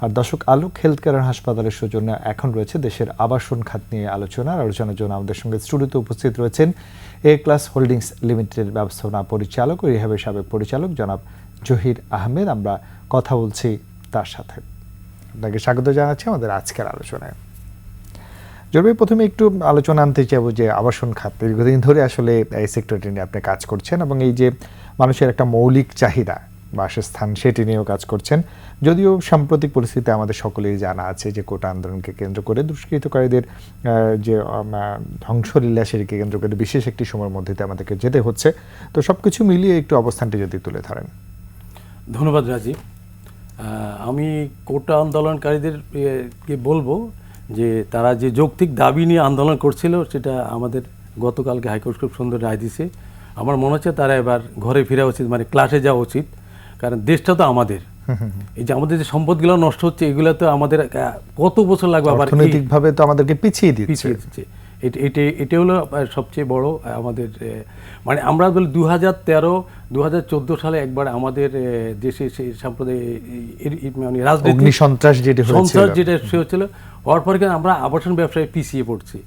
আর দর্শক আলোক health care হাসপাতালের সৌজন্য এখন রয়েছে দেশের আবাসন খাত নিয়ে আলোচনা আর আলোচনার জন্য আমাদের সঙ্গে স্টুডিওতে উপস্থিত রয়েছেন এ ক্লাস হোল্ডিংস লিমিটেডের ব্যবস্থাপনা পরিচালক ও রিহাবের সাবেক পরিচালক জনাব জহির আহমেদ। আমরা কথা বলছি তার সাথে। আপনাকে স্বাগত জানাচ্ছি আমাদের আজকের আলোচনায়। জরুরি প্রথমে একটু আলোচনা আনতে চাইব যে আবাসন খাত, দীর্ঘদিন ধরে আসলে এই সেক্টরটি নিয়ে আপনি কাজ করছেন এবং এই যে মানুষের একটা মৌলিক চাহিদা বাসস্থান, সেটি নিয়েও কাজ করছেন। যদিও সাম্প্রতিক পরিস্থিতি আমাদের সকলেই জানা আছে যে কোটা আন্দোলনকে কেন্দ্র করে দুষ্কৃতকারীদের যে ধ্বংসলীলা সেটিকে কেন্দ্র করে বিশেষ একটি সময়ের মধ্যে আমাদেরকে যেতে হচ্ছে। তো সব কিছু মিলিয়ে একটু অবস্থানটি যদি তুলে ধরেন। ধন্যবাদ রাজীব। আমি কোটা আন্দোলনকারীদের বলব যে তারা যে যৌক্তিক দাবি নিয়ে আন্দোলন করছিল, সেটা আমাদের গতকালকে হাইকোর্ট খুব সুন্দর রায় দিছে। আমার মনে হচ্ছে তারা এবার ঘরে ফেরা উচিত মানে ক্লাসে যাওয়া উচিত। কারণ দেশটা তো আমাদের। এই যে আমাদের যে সম্পদগুলো নষ্ট হচ্ছে এগুলো তো আমাদের কত বছর লাগবে আবার অর্থনৈতিকভাবে তো আমাদেরকে পিছিয়ে দিচ্ছে। দিচ্ছে। এটা এটা হলো সবচেয়ে বড় আমাদের মানে আমরা বলি দু হাজার তেরো দু হাজার চোদ্দ সালে একবার আমাদের দেশে সেই সম্প্রদায় এই- এই- মানে রাজনীতি সন্ত্রাস যেটি হয়েছিল। সন্ত্রাস যেটা সে হচ্ছিল হওয়ার পরে কিন্তু আমরা আবাসন ব্যবসায় পিছিয়ে পড়ছি।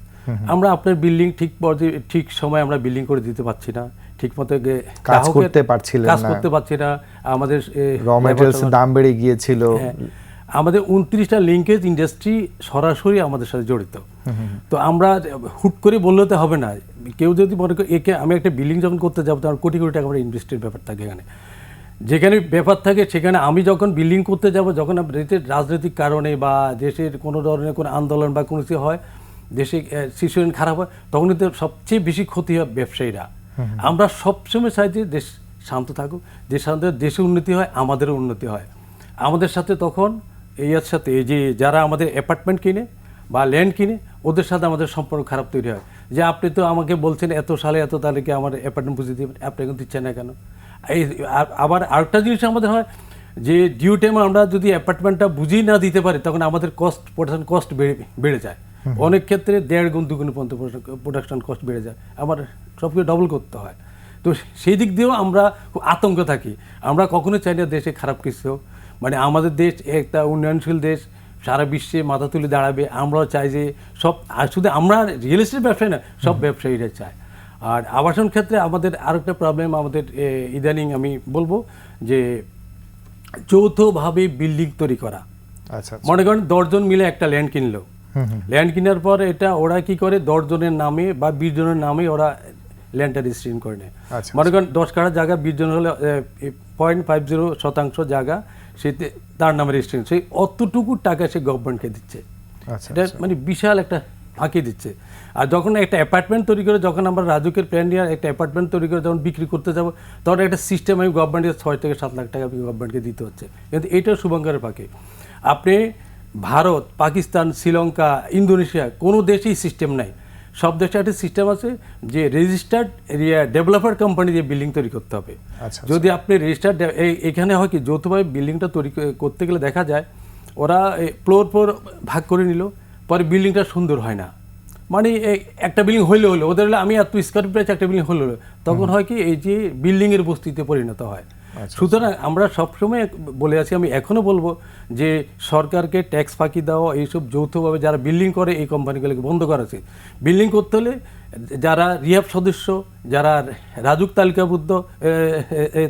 আমরা আপনার বিল্ডিং ঠিক পর্যায়ে ঠিক সময় আমরা বিল্ডিং করে দিতে পারছি না। ঠিক মতো কাজ করতে পারছিলেন কাজ করতে পারছি না। আমাদের র ম্যাটেরিয়ালস দাম বেড়ে গিয়েছিল। হ্যাঁ, আমাদের উনত্রিশটা লিঙ্কেজ ইন্ডাস্ট্রি সরাসরি আমাদের সাথে জড়িত। তো আমরা হুট করে বললে তো হবে না। কেউ যদি মনে করে একে আমি একটা বিল্ডিং যখন করতে যাব তখন কোটি কোটি টাকা আমার ইনভেস্টের ব্যাপার থাকে এখানে। যেখানে ব্যাপার থাকে সেখানে আমি যখন বিল্ডিং করতে যাব যখন রাজনৈতিক কারণে বা দেশের কোনো ধরনের কোনো আন্দোলন বা কোনো কিছু হয় দেশে সিচুয়েশন খারাপ হয় তখন কিন্তু সবচেয়ে বেশি ক্ষতি হয় ব্যবসায়ীরা। আমরা সবসময় চাই যে দেশ শান্ত থাকুক, দেশ শান্ত দেশে উন্নতি হয়, আমাদেরও উন্নতি হয়। আমাদের সাথে তখন এই এর সাথে এই যে যারা আমাদের অ্যাপার্টমেন্ট কিনে বা ল্যান্ড কিনে, ওদের সাথে আমাদের সম্পর্ক খারাপ তৈরি হয়। যে আপনি তো আমাকে বলছেন এত সালে এত তারিখে আমার অ্যাপার্টমেন্ট বুঝিয়ে দিবেন, আপনি এখন দিচ্ছেন না কেন? এই আবার আরেকটা জিনিস আমাদের হয় যে ডিউ টাইমে আমরা যদি অ্যাপার্টমেন্টটা বুঝিয়ে না দিতে পারি, তখন আমাদের কস্ট প্রোডাকশন কস্ট বেড়ে বেড়ে যায়। অনেক ক্ষেত্রে দেড় গুণ দুগুণ পর্যন্ত প্রোডাকশন কস্ট বেড়ে যায়। আবার সব কিছু ডবল করতে হয়। তো সেই দিক দিয়েও আমরা খুব আতঙ্ক থাকি। আমরা কখনোই চাই না দেশে খারাপ কিছু মানে আমাদের দেশ একটা উন্নয়নশীল দেশ সারা বিশ্বে মাথা তুলে দাঁড়াবে। আমরাও চাই যে সব আর শুধু আমরা রিয়েল এস্টেট ব্যবসায়ী না সব ব্যবসায়ীরা চায়। আর আবাসন ক্ষেত্রে আমাদের আরেকটা প্রবলেম আমাদের ইদানিং আমি বলব যে যৌথভাবে বিল্ডিং তৈরি করা। আচ্ছা মনে করেন দশজন মিলে একটা ল্যান্ড কিনলো। ল্যান্ড কেনার পর এটা ওরা কি করে? দশ জনের নামে বা বিশ জনের নামে ওরা ল্যান্ডটা রেজিস্ট্রেশন করে নেয়। আচ্ছা, মনে করেন দশ কাঠা জায়গা বিশ জন হলে পয়েন্ট ফাইভ জিরো শতাংশ জায়গা সেতে তার নামে রেজিস্ট্রেশন সেই অতটুকু টাকা সে গভর্নমেন্টকে দিচ্ছে। আচ্ছা এটা মানে বিশাল একটা ফাঁকি দিচ্ছে। আর যখন একটা অ্যাপার্টমেন্ট তৈরি করে যখন আমরা রাজুকের প্ল্যান নিয়ে একটা অ্যাপার্টমেন্ট তৈরি করে যখন বিক্রি করতে যাব তখন একটা সিস্টেম আমি গভর্নমেন্টের ছয় থেকে সাত লাখ টাকা গভর্নমেন্টকে দিতে হচ্ছে। কিন্তু এইটাও শুভঙ্করের ফাঁকে। আপনি ভারত পাকিস্তান শ্রীলঙ্কা ইন্দোনেশিয়া কোনো দেশেই সিস্টেম নাই। সব দেশে একটা সিস্টেম আছে যে রেজিস্টার্ড ডেভেলপার কোম্পানি দিয়ে বিল্ডিং তৈরি করতে হবে। আচ্ছা, যদি আপনি রেজিস্টার্ড এখানে হয় কি যৌথভাবে বিল্ডিংটা তৈরি করতে গেলে দেখা যায় ওরা ফ্লোর ফ্লোর ভাগ করে নিল পরে বিল্ডিংটা সুন্দর হয় না। মানে একটা বিল্ডিং হইলে হলো ওদের হলে আমি এত স্কোয়ার ফিট একটা বিল্ডিং হলো হলো। তখন হয় কি এই যে বিল্ডিংয়ের বস্তিতে পরিণত হয়। সুতরাং আমরা সবসময় বলে আছি আমি এখনও বলব যে সরকারকে ট্যাক্স ফাঁকি দেওয়া এইসব যৌথভাবে যারা বিল্ডিং করে এই কোম্পানিগুলোকে বন্ধ করা উচিত। বিল্ডিং করতে হলে যারা রিহাব সদস্য যারা রাজুক তালিকাবদ্ধ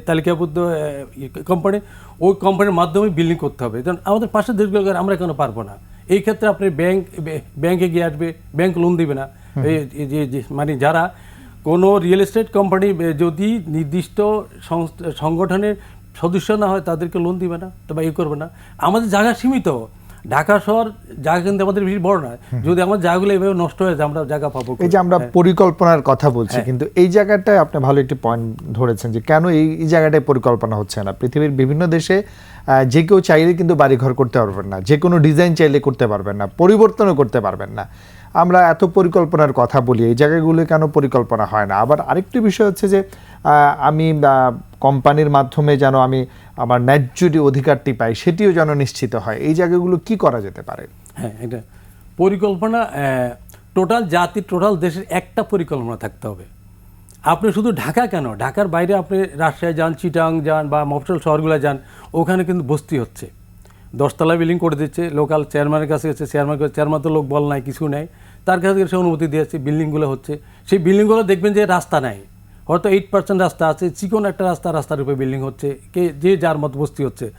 তালিকাবদ্ধ কোম্পানি ওই কোম্পানির মাধ্যমে বিল্ডিং করতে হবে। যেমন আমাদের পাশের দেশগুলো আমরা কেন পারব না? এই ক্ষেত্রে আপনি ব্যাংক ব্যাংকে গিয়ে আসবে ব্যাংক লোন দিবে না। মানে যারা কোনো রিয়েল এস্টেট কোম্পানি যদি নির্দিষ্ট সংগঠনের সদস্য না হয় তাদেরকে লোন দিবে না বা ই করবে না। আমাদের জায়গা সীমিত। ঢাকা শহর জায়গা কিন্তু আমাদের বেশি বড় নয় যদি আমার জায়গাগুলো এভাবে নষ্ট হয়ে যায় আমরা জায়গা পাবো এই যে আমরা পরিকল্পনার কথা বলছি কিন্তু এই জায়গাটায় আপনি ভালো একটি পয়েন্ট ধরেছেন যে কেন এই এই জায়গাটায় পরিকল্পনা হচ্ছে না? পৃথিবীর বিভিন্ন দেশে যে কেউ চাইলে কিন্তু বাড়িঘর করতে পারবেন না। যে কোনো ডিজাইন চাইলে করতে পারবেন না। পরিবর্তনও করতে পারবেন না। আমরা এত পরিকল্পনার কথা বলি, এই জায়গাগুলো কেন পরিকল্পনা হয় না? আবার আরেকটি বিষয় হচ্ছে যে আমি কোম্পানির মাধ্যমে যেন আমি আমার ন্যায্য যে অধিকারটি পাই, সেটিও যেন নিশ্চিত হয়। এই জায়গাগুলো কি করা যেতে পারে? হ্যাঁ এটা পরিকল্পনা টোটাল জাতির টোটাল দেশের একটা পরিকল্পনা থাকতে হবে। আপনি শুধু ঢাকা কেন? ঢাকার বাইরে আপনি রাজশাহী যান, চিটাং যান বা মফসল শহরগুলো যান, ওখানে কিন্তু বস্তি হচ্ছে। দশতলা বিল্ডিং করে দিচ্ছে, লোকাল চেয়ারম্যানের কাছে গেছে, চেয়ারম্যান চেয়ারম্যান তো লোক বল নাই, কিছু নাই। তার কাছে সে অনুমতি দিয়েছে বিল্ডিংগুলো হচ্ছে। সেই বিল্ডিংগুলো দেখবেন যে রাস্তা নাই। হয়তো এইট পার্সেন্ট রাস্তা আছে চিকন একটা রাস্তা রাস্তার উপরে বিল্ডিং হচ্ছে, কে যে যার মত বস্তি হচ্ছে।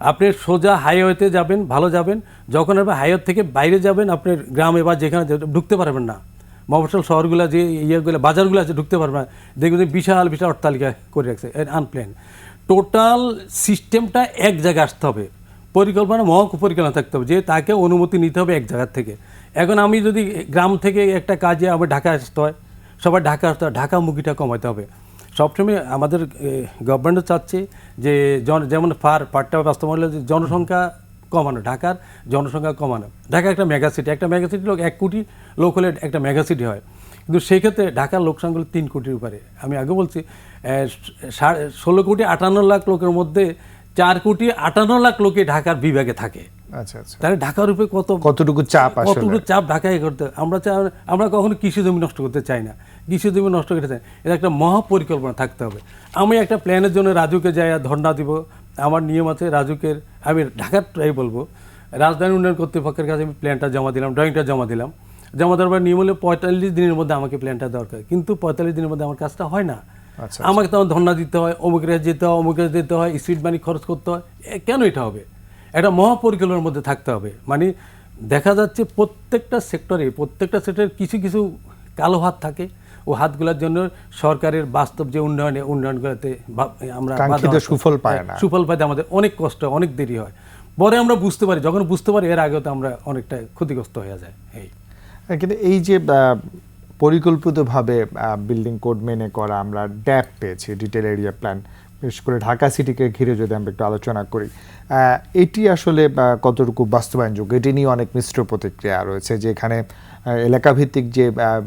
আপনি সোজা হাইওয়েতে যাবেন, ভালো যাবেন। যখন আপনি হাইওয়ে থেকে বাইরে যাবেন, আপনার গ্রামে বা যেখানে ঢুকতে পারবেন না। মফসল শহরগুলো যে ইয়েগুলো, বাজারগুলো আছে, ঢুকতে পারবে না। দেখবেন বিশাল বিশাল অট্টালিকা করে রাখছে আনপ্ল্যান টোটাল সিস্টেমটা এক জায়গায় আসতে হবে। পরিকল্পনা, মহক পরিকল্পনা থাকতে হবে, যে তাকে অনুমতি নিতে হবে এক জায়গার থেকে। এখন আমি যদি গ্রাম থেকে একটা কাজে আবার ঢাকা আসতে হয়, সবার ঢাকা আসতে হয় ঢাকামুখীটা কমাতে হবে। সবসময় আমাদের গভর্নমেন্টও চাচ্ছে যে জন, যেমন পার পারটা বাস্তব হলে জনসংখ্যা কমানো, ঢাকার জনসংখ্যা কমানো। ঢাকা একটা মেগা সিটি একটা মেগা সিটি লোক এক কোটি লোক হলে একটা মেগা সিটি হয়। কিন্তু সেই ক্ষেত্রে ঢাকার লোক সংখ্যা তিন কোটির উপরে। আমি আগে বলছি ষোলো কোটি আটান্ন লাখ লোকের মধ্যে চার কোটি আটান্ন লাখ লোকে ঢাকার বিভাগে থাকে। আচ্ছা আচ্ছা। তাহলে ঢাকার উপরে কত কতটুকু চাপ কতটুকু চাপ ঢাকায় করতে আমরা চাই আমরা কখনো কৃষি জমি নষ্ট করতে চাই না। কৃষি জমি নষ্ট করতে চাই এটা একটা মহা পরিকল্পনা থাকতে হবে। আমি একটা প্ল্যানের জন্য রাজুকে যাই ধর্ণা দিব। আমার নিয়ম আছে রাজুকের আমি ঢাকার ট্রাই বলব। রাজধানী উন্নয়ন কর্তৃপক্ষের কাছে আমি প্ল্যানটা জমা দিলাম ড্রয়িংটা জমা দিলাম। জমা দেওয়ার নিয়ম হলে পঁয়তাল্লিশ দিনের মধ্যে আমাকে প্ল্যানটা দরকার কিন্তু পঁয়তাল্লিশ দিনের মধ্যে আমার কাজটা হয় না। আমাকে তখন ধর্ণা দিতে হয় অমুকের কাছে যেতে হয় অমুকের কাছে যেতে হয় স্পিড মানি খরচ করতে হয়। কেন এটা হবে? একটা মহাপরিকল্পনার মধ্যে থাকতে হবে। মানে দেখা যাচ্ছে প্রত্যেকটা সেক্টরে প্রত্যেকটা সেক্টরে কিছু কিছু কালো হাত থাকে। ও হাতগুলোর জন্য সরকারের বাস্তব যে উন্নয়নে উন্নয়নগুলোতে আমরা সুফল পায় না। সুফল পাইতে আমাদের অনেক কষ্ট হয়, অনেক দেরি হয়। পরে আমরা বুঝতে পারি যখন বুঝতে পারি এর আগেও তো আমরা অনেকটা ক্ষতিগ্রস্ত হয়ে যায়। এই। হ্যাঁ, কিন্তু এই যে পরিকল্পিতভাবে বিল্ডিং কোড মেনে করা আমরা ড্যাপ পেয়েছি ডিটেল এরিয়া প্ল্যান বিশেষ করে ঢাকা সিটিকে ঘিরে যদি আমরা একটু আলোচনা করি এটি আসলে কতটুকু বাস্তবায়নযোগ্য? এটি নিয়ে অনেক মিশ্র প্রতিক্রিয়া রয়েছে যে এখানে এলাকাভিত্তিক যে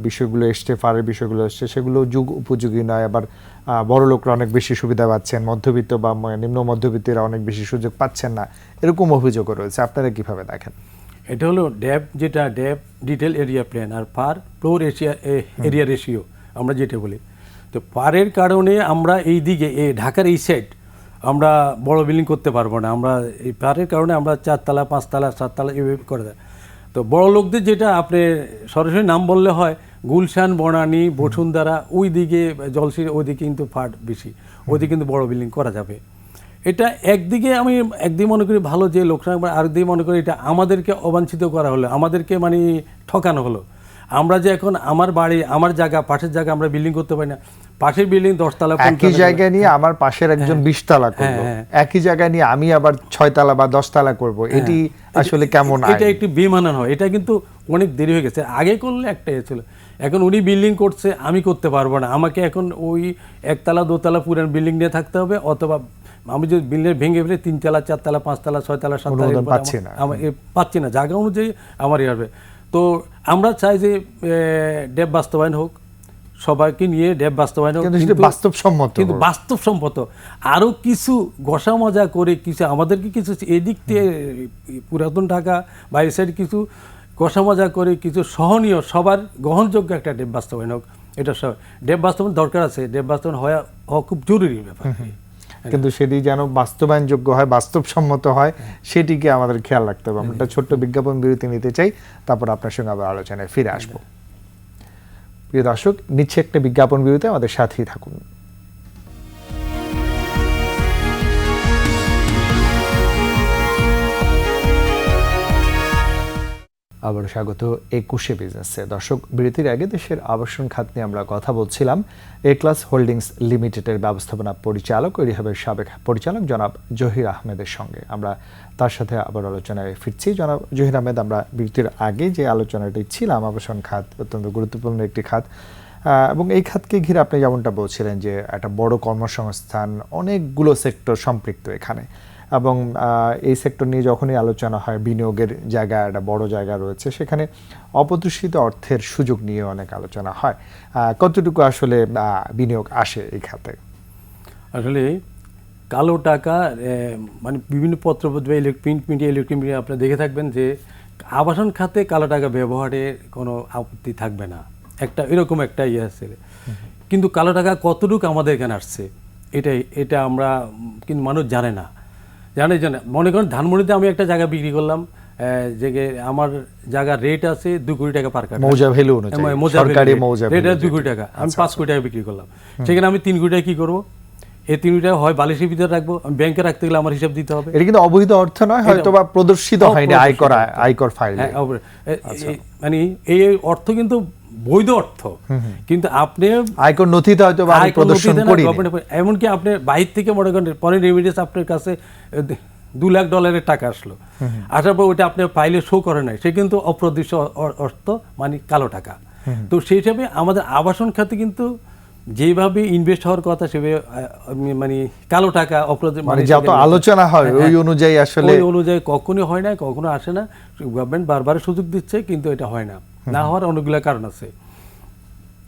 বিষয়গুলো এসছে ফারের বিষয়গুলো এসছে, সেগুলো যুগ উপযোগী নয়। আবার বড় লোকরা অনেক বেশি সুবিধা পাচ্ছেন, মধ্যবিত্ত বা নিম্ন মধ্যবিত্তরা অনেক বেশি সুযোগ পাচ্ছেন না। এরকম অভিযোগও রয়েছে। আপনারা কীভাবে দেখেন? এটা হলো ড্যাপ যেটা ড্যাপ ডিটেল এরিয়া প্ল্যান আর পার ফ্লোর এশিয়া এরিয়া রেশিও আমরা যেটা বলি। তো পারের কারণে আমরা এই দিকে এই ঢাকার এই সাইড আমরা বড় বিল্ডিং করতে পারব না। আমরা এই পারের কারণে আমরা চারতলা পাঁচতলা সাততলা এভাবে করে দেয়। তো বড় লোকদের যেটা আপনি সরাসরি নাম বললে হয় গুলশান বনানি বসুন্ধরা ওই দিকে জলসির ওইদিকে কিন্তু ফাট বেশি। ওইদিকে কিন্তু বড় বিল্ডিং করা যাবে। এটা একদিকে আমি একদিকে মনে করি ভালো যে লোকসান আরেকদিকে মনে করি এটা আমাদেরকে অবাঞ্ছিত করা হলো আমাদেরকে মানে ঠকানো হলো। আমরা যে এখন আমার বাড়ি আমার জায়গা পাশের জায়গা আমরা বিল্ডিং করতে পারি না। পাশের বিল্ডিং দশতলা একই জায়গায় নিয়ে আমার পাশের একজন বিশ তালা করব হ্যাঁ, একই জায়গায় নিয়ে আমি আবার ছয় তালা বা দশ তালা করব এটি আসলে কেমন হ্যাঁ। এটা? একটি বেমানান হয়। এটা কিন্তু অনেক দেরি হয়ে গেছে। আগে করলে একটা এ ছিল। এখন উনি বিল্ডিং করছে আমি করতে পারব না। আমাকে এখন ওই একতলা দোতলা পুরান বিল্ডিং নিয়ে থাকতে হবে অথবা আমি যদি বিল্ডিং ভেঙে ফেলে তিনতলা চারতলা পাঁচতলা ছয়তলা সাততলা পাচ্ছি না। পাচ্ছি না। জায়গা অনুযায়ী আমার ইয়ে হবে। তো আমরা চাই যে ডেব বাস্তবায়ন হোক সবাইকে নিয়ে ডেব বাস্তবায়ন হোক। কিন্তু বাস্তবসম্মত। কিন্তু বাস্তবসম্মত। আরও কিছু গসা মজা করে কিছু আমাদেরকে কিছু এদিক থেকে পুরাতন ঢাকা বা এই সাইড কিছু গসা মজা করে কিছু সহনীয় সবার গ্রহণযোগ্য একটা ডেব বাস্তবায়ন হোক। এটা সব ডেব বাস্তবায়ন দরকার আছে। ডেব বাস্তবায়ন হওয়া হওয়া খুব জরুরি ব্যাপার। কিন্তু সেটি যেন বাস্তবায়নযোগ্য হয়, বাস্তবসম্মত হয়, সেটিকে আমাদের খেয়াল রাখতে হবে। আমরা একটা ছোট্ট বিজ্ঞাপন বিরতি নিতে চাই, তারপর আপনার সঙ্গে আবার আলোচনায় ফিরে আসব। প্রিয় দর্শক, নিচ্ছে একটা বিজ্ঞাপন বিরতি, আমাদের সাথেই থাকুন। আবার স্বাগত একুশে বিজনেসে দর্শক, বিরতির আগে দেশের আবাসন খাত নিয়ে আমরা কথা বলছিলাম। এ ক্লাস হোল্ডিংস লিমিটেডের ব্যবস্থাপনা পরিচালক রিহাবের সাবেক পরিচালক জনাব জহির আহমেদের সঙ্গে। আমরা তার সাথে আবার আলোচনায় ফিরছি। জনাব জহির আহমেদ, আমরা বিরতির আগে যে আলোচনাটি ছিলাম, আবাসন খাত অত্যন্ত গুরুত্বপূর্ণ একটি খাত। এবং এই খাতকে ঘিরে আপনি যেমনটা বলছিলেন যে একটা বড় কর্মসংস্থান, অনেকগুলো সেক্টর সম্পৃক্ত এখানে। এবং এই সেক্টর নিয়ে যখনই আলোচনা হয় বিনিয়োগের জায়গা একটা বড় জায়গা রয়েছে সেখানে অপ্রত্যাশিত অর্থের সুযোগ নিয়ে অনেক আলোচনা হয়। কতটুকু আসলে বিনিয়োগ আসে এই খাতে? আসলে কালো টাকা মানে বিভিন্ন পত্রপত্র ইলেকট্রিক মিডিয়া ইলেকট্রিক মিডিয়া আপনি দেখে থাকবেন যে আবাসন খাতে কালো টাকা ব্যবহারে কোনো আপত্তি থাকবে না। একটা এরকম একটা ইয়ে আছে। কিন্তু কালো টাকা কতটুকু আমাদের এখানে আসছে এটাই এটা আমরা কিন্তু মানুষ জানে না। জানে জানে মনে করেন ধানমন্ডিতে আমি একটা জায়গা বিক্রি করলাম যে আমার জায়গার রেট আছে দু কোটি টাকা পার কাঠা মৌজা ভ্যালু সরকারি মৌজা value আছে দুই কোটি টাকা। আমি পাঁচ কোটি টাকা বিক্রি করলাম। সেখানে আমি তিন কোটি টাকা কি করব? এই তিন কোটি টাকা হয় বালিশের ভিতরে রাখব আমি ব্যাংকে রাখতে গেলে আমার হিসাব দিতে হবে। এটা কিন্তু অবৈধ অর্থ নয় হয়তো বা প্রদর্শিত হয়নি আয়কর আয়কর ফাইলে হ্যাঁ এই- মানে এই অর্থ কিন্তু বৈধ অর্থ। কিন্তু আপনি আয়কর নথিতে হয়তো প্রদর্শন করি এমনকি আপনি বাহির থেকে মনে করেন ফরেন রেমিডিস আপনার কাছে দু লাখ ডলারের টাকা আসলো। আসার পর ওটা আপনার ফাইলে শো করে নাই। সে কিন্তু অপ্রদৃশ্য অর্থ মানে কালো টাকা। তো সেই হিসাবে আমাদের আবাসন খাতে কিন্তু যেভাবে ইনভেস্ট হওয়ার কথা সেভাবে মানে কালো টাকা অপ্রদ- মানে যত আলোচনা হয় হ্যাঁ, ওই অনুযায়ী আসলে ওই অনুযায়ী কখনোই হয় না কখনো আসে না। গভর্নমেন্ট বারবার সুযোগ দিচ্ছে কিন্তু এটা হয় না। না হওয়ার অনেকগুলো কারণ আছে।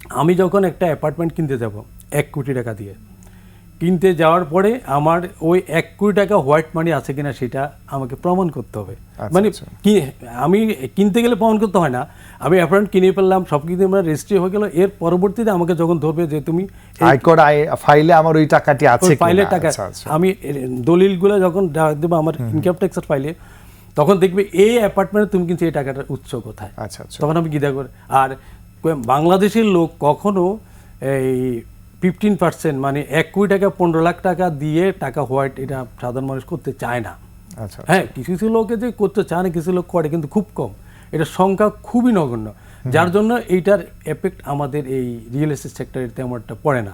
আমি যখন একটা অ্যাপার্টমেন্ট কিনতে যাব এক কোটি টাকা দিয়ে কিনতে যাওয়ার পরে আমার ওই এক কোটি টাকা হোয়াইট মানি আছে কিনা সেটা আমাকে প্রমাণ করতে হবে। মানে কি আমি কিনতে গেলে প্রমাণ করতে হয় না। আমি অ্যাপার্টমেন্ট কিনে ফেললাম সব কিছু আমার রেজিস্ট্রি হয়ে গেল। এর পরবর্তীতে আমাকে যখন ধরবে যে তুমি আয়কর আয়- ফাইলে আমার ওই টাকাটি আছে ফাইলের টাকা আচ্ছা, আচ্ছা। আমি দলিলগুলো যখন দেবো আমার ইনকাম ট্যাক্সের ফাইলে তখন দেখবে এই অ্যাপার্টমেন্টে তুমি কিন্তু এই টাকাটার উৎস কোথায়? আচ্ছা আচ্ছা। তখন আমি গিদা করে আর বাংলাদেশের লোক কখনো এই ফিফটিন পার্সেন্ট মানে এক কোটি টাকা পনেরো লাখ টাকা দিয়ে টাকা হোয়াইট এটা সাধারণ মানুষ করতে চায় না। আচ্ছা হ্যাঁ কিছু কিছু লোকে যে করতে চায় না কিছু লোক করে কিন্তু খুব কম। এটা সংখ্যা খুবই নগণ্য। যার জন্য এইটার এফেক্ট আমাদের এই রিয়েল এস্টেট সেক্টরে তেমন একটা পড়ে না।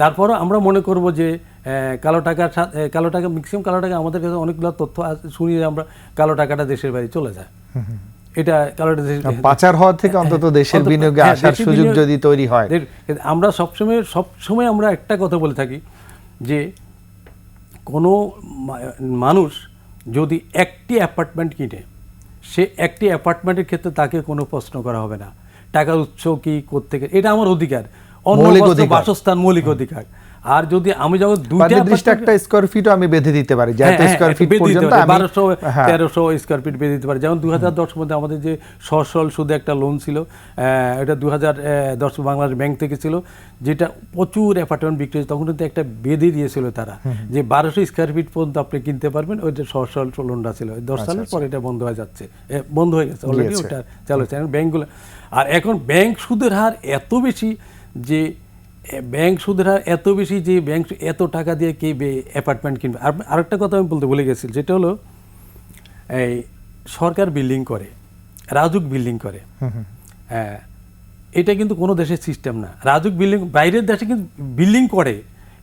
তারপরও আমরা মনে করব যে কালো টাকার সাথে কালো টাকা ম্যাক্সিমাম কালো টাকা আমাদের কাছে অনেকগুলো তথ্য আছে, শুনি আমরা কালো টাকাটা দেশের বাইরে চলে যায়। এটা কালো পাচার হওয়ার থেকে অন্তত দেশের বিনিয়োগে হ্যাঁ, আসার সুযোগ যদি তৈরি হয়। আমরা সবসময় সবসময় আমরা একটা কথা বলে থাকি যে কোনো মানুষ যদি একটি অ্যাপার্টমেন্ট কিনে সে একটি অ্যাপার্টমেন্টের ক্ষেত্রে তাকে কোনো প্রশ্ন করা হবে না। টাকার উৎস কি কোথেকে এটা আমার অধিকার। অন্য। বাসস্থান মৌলিক অধিকার। আর যদি আমি যখন দুইটা নির্দিষ্ট একটা স্কোয়ার ফিটও আমি বেঁধে দিতে পারি। যে হ্যাঁ, এত স্কোয়ার ফিট পর্যন্ত আমি বারোশো হ্যাঁ, তেরোশো স্কোয়ার ফিট বেঁধে দিতে পারে। যেমন দু হাজার দশ মধ্যে আমাদের যে সসল সুদে একটা লোন ছিল এটা দু হাজার দশ বাংলাদেশ ব্যাংক থেকে ছিল যেটা প্রচুর অ্যাপার্টমেন্ট বিক্রি হয়েছে। তখন কিন্তু একটা বেঁধে দিয়েছিল তারা যে বারোশো স্কোয়ার ফিট পর্যন্ত আপনি কিনতে পারবেন। ওইটা সসল লোনটা ছিল। ওই দশ সালের পরে এটা বন্ধ হয়ে যাচ্ছে। বন্ধ হয়ে গেছে অলরেডি ওটা চালু হচ্ছে এখন ব্যাংকগুলো আর এখন ব্যাংক সুদের হার এত বেশি যে ব্যাংক সুদের হার এত বেশি যে ব্যাংক এত টাকা দিয়ে কে অ্যাপার্টমেন্ট কিনবে? আর আরেকটা কথা আমি বলতে ভুলে গেছি যেটা হলো এই সরকার বিল্ডিং করে রাজুক বিল্ডিং করে। এটা কিন্তু কোনো দেশের সিস্টেম না। রাজুক বিল্ডিং বাইরের দেশে কিন্তু বিল্ডিং করে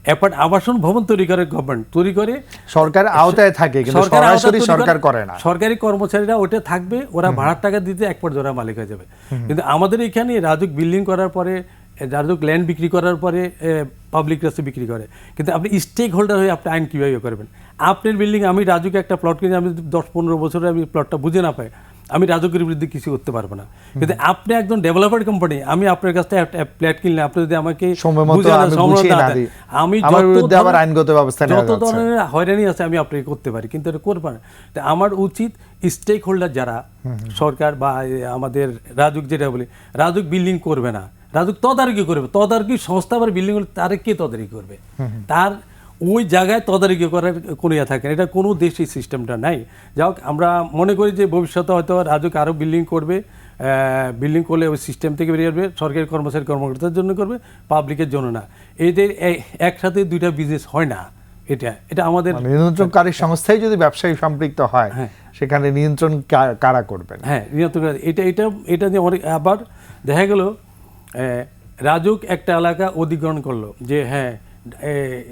অ্যাপার্ট আবাসন ভবন তৈরি করে গভর্নমেন্ট তৈরি করে সরকার আওতায় থাকে কিন্তু সরকার সরাসরি সরকার করে না। সরকারি কর্মচারীরা ওটা থাকবে ওরা ভাড়ার টাকা দিতে এক পর্যায়ে ওরা মালিক হয়ে যাবে। কিন্তু আমাদের এখানে রাজুক বিল্ডিং করার পরে এ, রাজুক ল্যান্ড বিক্রি করার পরে পাবলিক রাস্তা বিক্রি করে। কিন্তু আপনি স্টেক হোল্ডার হয়ে আপনি আইন কীভাবে করবেন? আপনার বিল্ডিং আমি রাজুকে একটা প্লট কিনে আমি দশ পনেরো বছরে আমি প্লটটা বুঝে না পাই আমি রাজুকের বিরুদ্ধে কিছু করতে পারব না। কিন্তু আপনি একজন ডেভেলপার কোম্পানি আমি আপনার কাছ থেকে একটা ফ্ল্যাট কিনলে আপনি যদি আমাকে আমি আইনগত ব্যবস্থা যত ধরনের হয়রানি আছে আমি আপনাকে করতে পারি কিন্তু এটা করব না। তো আমার উচিত স্টেক হোল্ডার যারা সরকার বা আমাদের রাজুক যেটা বলি রাজুক বিল্ডিং করবে না। রাজুক তদারকি করবে। তদারকি সংস্থা আবার বিল্ডিং তার কে তদারকি করবে? তার ওই জায়গায় তদারকি করার কোনো ইয়ে থাকে এটা কোনো দেশে সিস্টেমটা নাই। যাই হোক আমরা মনে করি যে ভবিষ্যতে হয়তো রাজুক আরও বিল্ডিং করবে বিল্ডিং করলে ওই সিস্টেম থেকে বেরিয়ে আসবে সরকারি কর্মচারী কর্মকর্তার জন্য করবে পাবলিকের জন্য না। এদের একসাথে দুইটা বিজনেস হয় না। এটা এটা আমাদের মানে নিয়ন্ত্রণকারী সংস্থায় যদি ব্যবসায়ী সম্পৃক্ত হয় হ্যাঁ। সেখানে নিয়ন্ত্রণ কারা করবেন হ্যাঁ নিয়ন্ত্রণ এটা এটা এটা নিয়ে অনেক আবার দেখা গেল রাজুক একটা এলাকা অধিগ্রহণ করল যে হ্যাঁ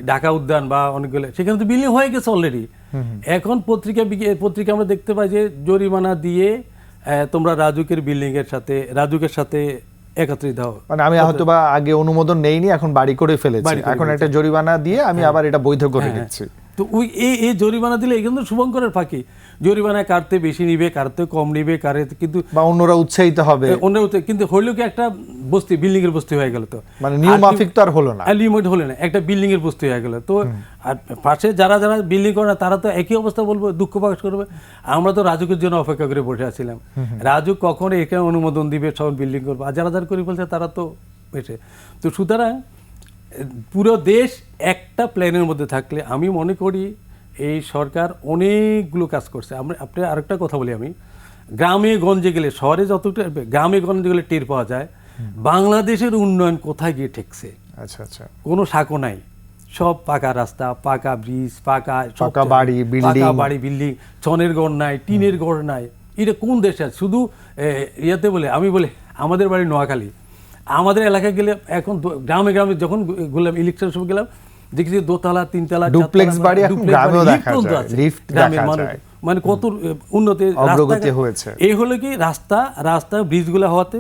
ঢাকা উদ্যান বা অনেকগুলো সেখানে তো বিল্ডিং হয়ে গেছে অলরেডি এখন পত্রিকা পত্রিকা আমরা দেখতে পাই যে জরিমানা দিয়ে তোমরা রাজুকের বিল্ডিং এর সাথে রাজুকের সাথে একত্রিত হও। মানে আমি হয়তো বা আগে অনুমোদন নেইনি এখন বাড়ি করে ফেলেছি। এখন একটা জরিমানা দিয়ে আমি আবার এটা বৈধ করে হ্যাঁ, দিচ্ছি তো ওই এই এই জরিমানা দিলে এখানে তো শুভঙ্করের ফাঁকি। জরিমানা কাটতে বেশি নিবে কাটতে কম নিবে কারে কিন্তু বা অন্যরা উৎসাহিত হবে। অন্য কিন্তু হইল কি একটা বস্তি বিল্ডিং এর বস্তি হয়ে গেল তো। মানে নিয়ম মাফিক তো আর হলো না। লিমিট হলে না একটা বিল্ডিং এর বস্তু হয়ে গেল। তো আর পাশে যারা যারা বিল্ডিং করে না তারা তো একই অবস্থা বলব দুঃখ প্রকাশ করবে। আমরা তো রাজুকের জন্য অপেক্ষা করে বসে আছিলাম। রাজু কখন এখানে অনুমোদন দিবে সব বিল্ডিং করবে। আর যারা যারা করে বলছে তারা তো বেশে তো সুতরাং পুরো দেশ একটা প্ল্যানের মধ্যে থাকলে আমি মনে করি এই সরকার অনেকগুলো কাজ করছে। আমরা আপনি আরেকটা কথা বলি আমি। গ্রামে গঞ্জে গেলে শহরে যতটা গ্রামে গঞ্জে গেলে টের পাওয়া যায় বাংলাদেশের উন্নয়ন কোথায় গিয়ে ঠেকছে? আচ্ছা আচ্ছা। কোনো সাঁকো নাই। সব পাকা রাস্তা পাকা ব্রিজ পাকা পাকা বাড়ি, বিল্ডিং পাকা বাড়ি বিল্ডিং চনের ঘর নাই টিনের ঘর নাই। এটা কোন দেশে আছে? শুধু ইয়েতে বলে আমি বলে আমাদের বাড়ি নোয়াখালী। আমাদের এলাকায় গেলে এখন গ্রামে গ্রামে যখন গেলাম ইলেকশন সময় গেলাম দেখি যে দোতলা তিনতলা চারতলা, বাড়ি গ্রামেও দেখা যায়, আছে। গ্রামের দেখা যায়। মানে কত উন্নতি অগ্রগতি হয়েছে। এই হলো কি রাস্তা রাস্তা ব্রিজগুলো হওয়াতে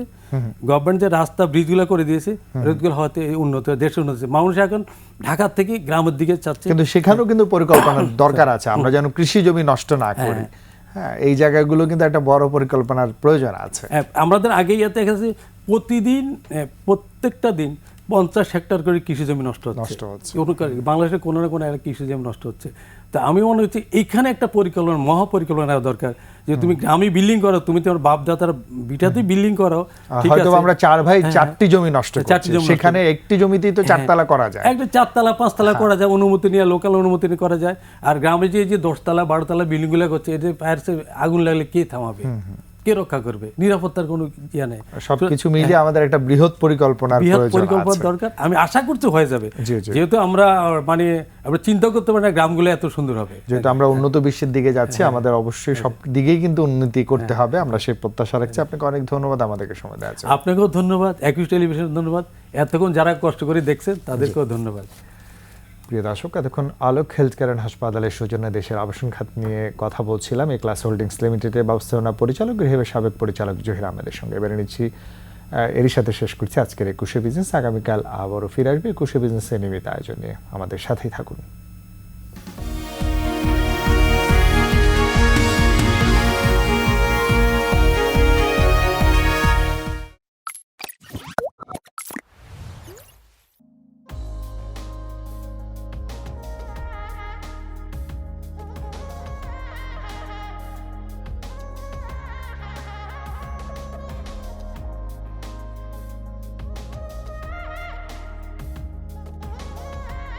গভর্নমেন্ট যে রাস্তা ব্রিজগুলো করে দিয়েছে ব্রিজগুলো হওয়াতে উন্নত হয়, দেশের উন্নত মানুষ এখন ঢাকার থেকে গ্রামের দিকে চাচ্ছে কিন্তু সেখানেও কিন্তু পরিকল্পনা দরকার আছে। আমরা যেন কৃষি জমি নষ্ট না করি। হ্যাঁ এই জায়গাগুলো কিন্তু একটা বড় পরিকল্পনার প্রয়োজন আছে। হ্যাঁ, আমাদের আগেই ইয়াতে গেছে প্রতিদিন প্রত্যেকটা দিন পঞ্চাশ হেক্টর করে কৃষি জমি নষ্ট হচ্ছে। নষ্ট হচ্ছে। কোনো কারণে বাংলাদেশের কোনো না কোনো একটা কৃষি জমি নষ্ট হচ্ছে। তা আমি মনে হচ্ছে এখানে একটা পরিকল্পনা মহা পরিকল্পনা দরকার। যে তুমি গ্রামে বিল্ডিং করো তুমি তোমার বাপ দাদার বিটাতেই বিল্ডিং করো হয়তো আমরা চার ভাই হ্যাঁ, চারটি জমি নষ্ট চারটি জমি সেখানে একটি জমিতেই তো চারতলা করা যায়। একটা চারতলা পাঁচতলা করা যায় অনুমতি নিয়ে লোকাল অনুমতি নিয়ে করা যায়। আর গ্রামে যে যে দশতলা বারোতলা বিল্ডিংগুলো করছে এতে ফায়ার আগুন লাগলে কে থামাবে? কে রক্ষা করবে? নিরাপত্তার কোনো ইয়ে নেই। সবকিছু মিলিয়ে আমাদের একটা বৃহৎ পরিকল্পনার বৃহৎ পরিকল্পনা দরকার। আমি আশা করছি হয়ে যাবে। যেহেতু আমরা মানে আমরা চিন্তা করতে পারি না গ্রামগুলো এত সুন্দর হবে। যেহেতু আমরা উন্নত বিশ্বের দিকে যাচ্ছি হ্যাঁ। আমাদের অবশ্যই সব দিকেই কিন্তু উন্নতি করতে হবে। আমরা সেই প্রত্যাশা রাখছি। আপনাকে অনেক ধন্যবাদ। আমাদেরকে সময় দেওয়ার জন্য। আপনাকেও ধন্যবাদ। একুশ টেলিভিশন ধন্যবাদ। এতক্ষণ যারা কষ্ট করে দেখছেন তাদেরকেও ধন্যবাদ। প্রিয় দর্শক, এতক্ষণ আলোক হেলথ কেয়ার হাসপাতালের সৌজন্যে দেশের আবাসন খাত নিয়ে কথা বলছিলাম। এই ক্লাস হোল্ডিংস লিমিটেডের ব্যবস্থাপনা পরিচালক হিসেবে সাবেক পরিচালক জহির আহমেদের সঙ্গে। এবারে নিচ্ছি এরই সাথে শেষ করছি আজকের একুশে বিজনেস। আগামীকাল আবারও ফিরে আসবে একুশে বিজনেসের নিয়মিত আয়োজন নিয়ে। আমাদের সাথেই থাকুন।